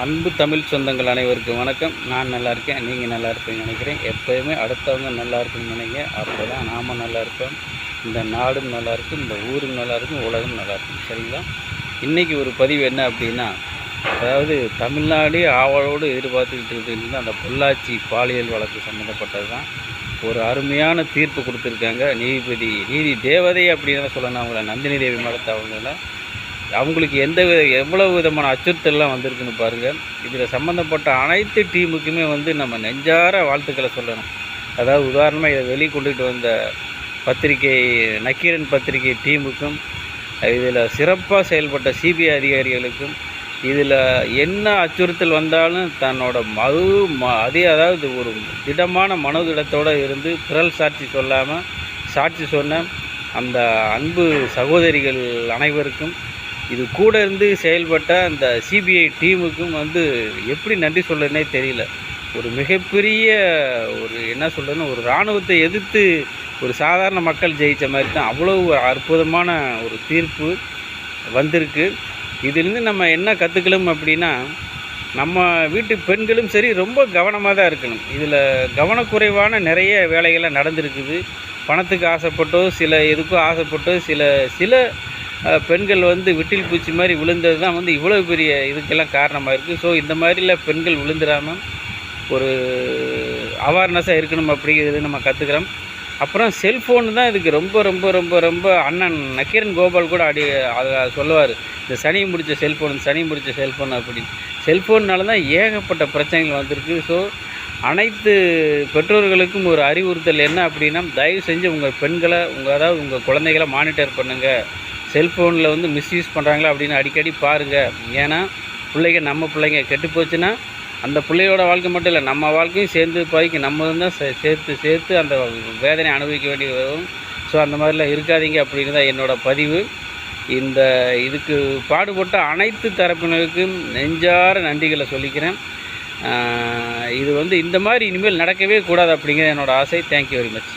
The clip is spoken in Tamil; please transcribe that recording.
அன்பு தமிழ் சொந்தங்கள் அனைவருக்கும் வணக்கம். நான் நல்லா இருக்கேன். நீங்கள் நல்லா இருப்பீங்கன்னு நினைக்கிறேன். எப்போயுமே அடுத்தவங்க நல்லா இருக்குன்னு நினைங்க. அப்போ தான் நாம் நல்லா இருப்போம். இந்த நாடும் நல்லா இருக்கும். இந்த ஊரும் நல்லா இருக்கும். உலகம் நல்லா இருக்கும். சரிங்களா? இன்றைக்கி ஒரு பதிவு என்ன அப்படின்னா அதாவது தமிழ்நாடு ஆவலோடு எதிர்பார்த்துக்கிட்டு இருந்த அந்த பொள்ளாச்சி பாலியல் வழக்கு சம்மந்தப்பட்டது தான் ஒரு அருமையான தீர்ப்பு கொடுத்துருக்காங்க நீதிபதி. நீதி தேவதை அப்படின்னு சொல்லணும் அவங்கள நந்தினி தேவி மடத்தை அவங்கள அவங்களுக்கு எந்த வித எவ்வளவு விதமான அச்சுறுத்தல்லாம் வந்திருக்குன்னு பாருங்கள் இதில் சம்மந்தப்பட்ட அனைத்து டீமுக்குமே வந்து நம்ம நெஞ்சார வாழ்த்துக்களை சொல்லணும். அதாவது உதாரணமாக இதை வெளியே கொண்டுகிட்டு வந்த பத்திரிகை நக்கீரன் பத்திரிகை டீமுக்கும் இதில் சிறப்பாக செயல்பட்ட சிபிஐ அதிகாரிகளுக்கும் இதில் என்ன அச்சுறுத்தல் வந்தாலும் தன்னோட மது ம அதே அதாவது ஒரு திடமான மனோதிடத்தோடு இருந்து பிறல் சாட்சி சொல்லாமல் சாட்சி சொன்ன அந்த அன்பு சகோதரிகள் அனைவருக்கும் இது கூட இருந்து செயல்பட்ட அந்த சிபிஐ டீமுக்கும் வந்து எப்படி நன்றி சொல்லுறதுனே தெரியல. ஒரு மிகப்பெரிய ஒரு என்ன சொல்கிறதுன்னு ஒரு இராணுவத்தை எதிர்த்து ஒரு சாதாரண மக்கள் ஜெயித்த மாதிரி தான் அவ்வளோ ஒரு அற்புதமான ஒரு தீர்ப்பு வந்திருக்கு. இதிலிருந்து நம்ம என்ன கற்றுக்கலாம் அப்படின்னா நம்ம வீட்டு பெண்களும் சரி ரொம்ப கவனமாக தான் இருக்கணும். இதில் கவனக்குறைவான நிறைய வேலைகள்லாம் நடந்திருக்குது. பணத்துக்கு ஆசைப்பட்டோ சில எதுக்கோ ஆசைப்பட்டோ சில சில பெண்கள் வந்து விட்டில் பூச்சி மாதிரி விழுந்தது தான் வந்து இவ்வளோ பெரிய இதுக்கெல்லாம் காரணமாக இருக்குது ஸோ இந்த மாதிரிலாம் பெண்கள் விழுந்துடாமல் ஒரு அவேர்னஸாக இருக்கணும் அப்படிங்கிறது நம்ம கற்றுக்குறோம் அப்புறம் செல்ஃபோன் தான் இதுக்கு ரொம்ப ரொம்ப ரொம்ப ரொம்ப அண்ணன் நக்கீரன் கோபால் கூட அடி அதை சொல்லுவார். இந்த சனி முடிச்ச செல்ஃபோன் சனி முடித்த செல்ஃபோன் அப்படின்னு. செல்ஃபோன்னால தான் ஏகப்பட்ட பிரச்சனைகள் வந்திருக்கு. ஸோ அனைத்து பெற்றோர்களுக்கும் ஒரு அறிவுறுத்தல் என்ன அப்படின்னா தயவு செஞ்சு உங்கள் பெண்களை உங்கள் அதாவது உங்கள் குழந்தைகளை மானிட்டர் பண்ணுங்கள் செல்ஃபோனில் வந்து மிஸ்யூஸ் பண்ணுறாங்களா அப்படின்னு அடிக்கடி பாருங்கள் ஏன்னா பிள்ளைங்க நம்ம பிள்ளைங்க கெட்டு போச்சுன்னா அந்த பிள்ளையோட வாழ்க்கை மட்டும் இல்லை நம்ம வாழ்க்கையும் சேர்ந்து பாதிக்கு நம்ம தான் சே- சேர்த்து சேர்த்து அந்த வேதனை அனுபவிக்க வேண்டி வரும். ஸோ அந்த மாதிரிலாம் இருக்காதீங்க அப்படின்னு தான் என்னோடய பதிவு. இந்த இதுக்கு பாடுபட்ட அனைத்து தரப்பினருக்கும் நெஞ்சார நன்றிகளை சொல்லிக்கிறேன். இது வந்து இந்த மாதிரி இனிமேல் நடக்கவே கூடாது அப்படிங்கிற என்னோடய ஆசை. Thank you very much